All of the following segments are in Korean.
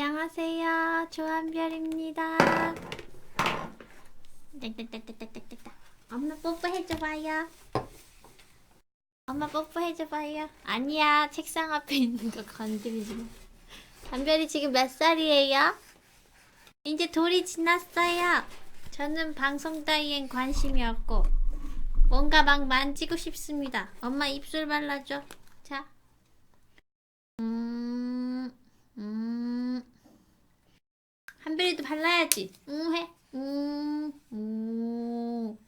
안녕하세요. 조한별입니다. 엄마 뽀뽀해줘봐요. 엄마 뽀뽀해줘봐요. 아니야, 책상 앞에 있는 거 건드리지 마. 한별이 지금 몇 살이에요? 이제 돌이 지났어요. 저는 방송 따위엔 관심이 없고 뭔가 막 만지고 싶습니다. 엄마 입술 발라줘. 자. 음, 음. 한별이도 발라야지. 응, 해. 음, 음.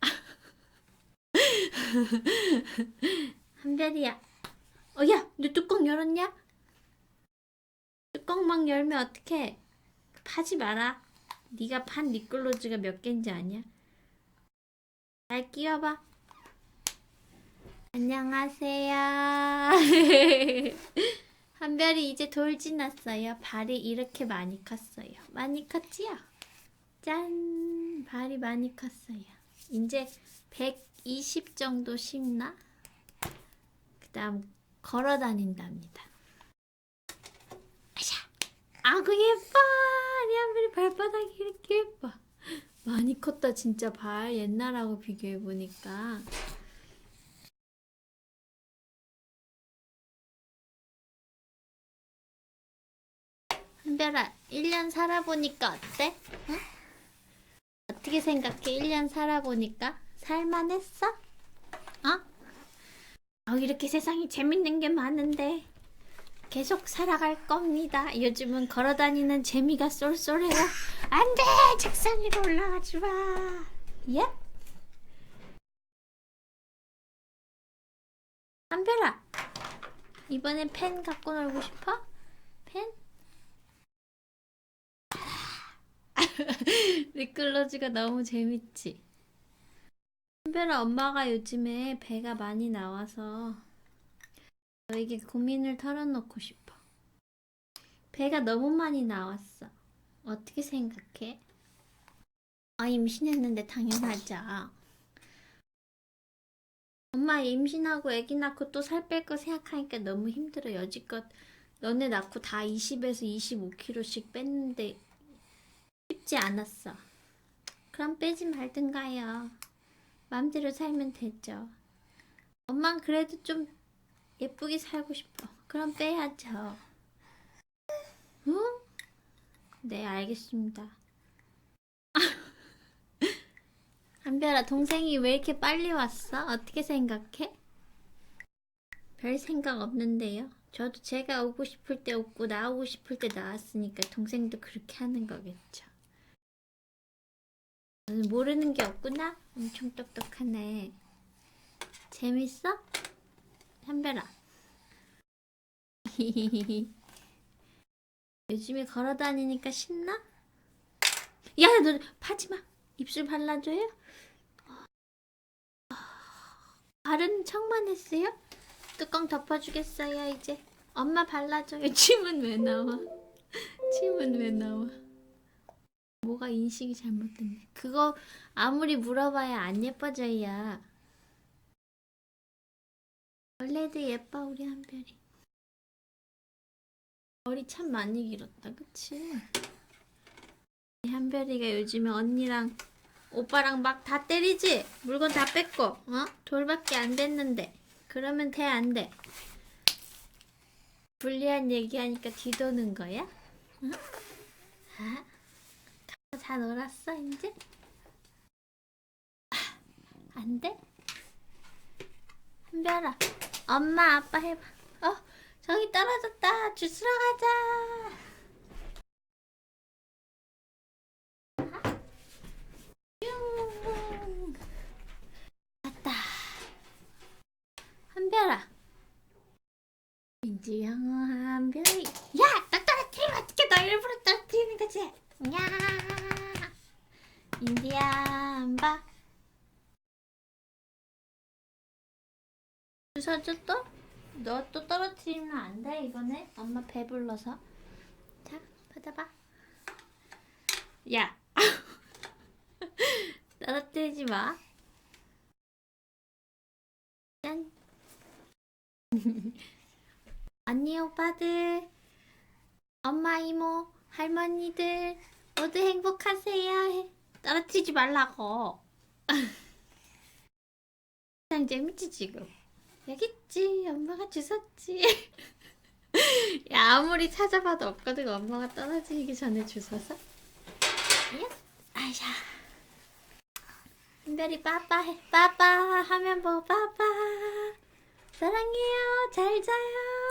한별이야. 어, 야, 너 뚜껑 열었냐? 뚜껑 막 열면 어떡해. 파지 마라. 네가 판 립글로즈가 몇 개인지 아냐? 잘 끼워봐. 안녕하세요. 한별이 이제 돌 지났어요. 발이 이렇게 많이 컸어요. 많이 컸지요? 짠! 발이 많이 컸어요. 이제 120 정도 심나? 그 다음 걸어 다닌답니다. 아샤! 아구 예뻐! 우리 한별이 발바닥이 이렇게 예뻐. 많이 컸다 진짜 발 옛날하고 비교해보니까. 한별아, 1년 살아보니까 어때? 응? 어떻게 생각해? 1년 살아보니까? 살만했어? 어? 어, 이렇게 세상이 재밌는 게 많은데 계속 살아갈 겁니다. 요즘은 걸어다니는 재미가 쏠쏠해요. 안 돼! 책상 위로 올라가지 마. 예? 한별아, 이번엔 펜 갖고 놀고 싶어? 펜? 립글로즈가 너무 재밌지? 한별아 엄마가 요즘에 배가 많이 나와서 너에게 고민을 털어놓고 싶어. 배가 너무 많이 나왔어. 어떻게 생각해? 아, 임신했는데 당연하죠. 엄마 임신하고 아기 낳고 또 살 뺄 거 생각하니까 너무 힘들어. 여지껏 너네 낳고 다 20에서 25kg씩 뺐는데 쉽지 않았어. 그럼 빼지 말든가요. 마음대로 살면 되죠. 엄만 그래도 좀 예쁘게 살고 싶어. 그럼 빼야죠. 응? 네, 알겠습니다. 한별아, 동생이 왜 이렇게 빨리 왔어? 어떻게 생각해? 별 생각 없는데요. 저도 제가 오고 싶을 때 오고 나오고 싶을 때 나왔으니까 동생도 그렇게 하는 거겠죠. 모르는 게 없구나? 엄청 똑똑하네. 재밌어? 한별아. 요즘에 걸어 다니니까 신나? 야, 너 파지 마. 입술 발라줘요? 발은 척만 했어요? 뚜껑 덮어주겠어요, 이제. 엄마 발라줘요. 침은 왜 나와? 침은 왜 나와? 뭐가 인식이 잘못됐네. 그거 아무리 물어봐야 안 예뻐져야. 원래도 예뻐 우리 한별이. 머리 참 많이 길었다, 그치? 한별이가 요즘에 언니랑 오빠랑 막 다 때리지? 물건 다 뺏고, 어? 돌밖에 안 됐는데. 그러면 돼, 안 돼? 불리한 얘기하니까 뒤도는 거야? 어? 아? 다 놀았어 이제? 아, 안 돼? 한별아 엄마 아빠 해봐 어 저기 떨어졌다 주스러 가자 뿅. 왔다 한별아 민지 영어 한별이 야 나 떨어뜨리면 어떡해 너 일부러 떨어뜨리는 거지 야. 인디안 바. 주워줘 또? 너또 떨어뜨리면 안 돼 이번에? 엄마 배불러서. 자 받아봐. 야. 떨어뜨리지 마. 짠. 언니 오빠들. 엄마, 이모, 할머니들 모두 행복하세요. 해. 떨어뜨리지 말라고. 그냥 재밌지 지금. 여기 있지. 엄마가 주웠지. 야 아무리 찾아봐도 없거든. 엄마가 떨어지기 전에 주워서. 야, 아샤. 은별이 빠빠 해. 빠빠 하면 보고 빠빠. 사랑해요. 잘 자요.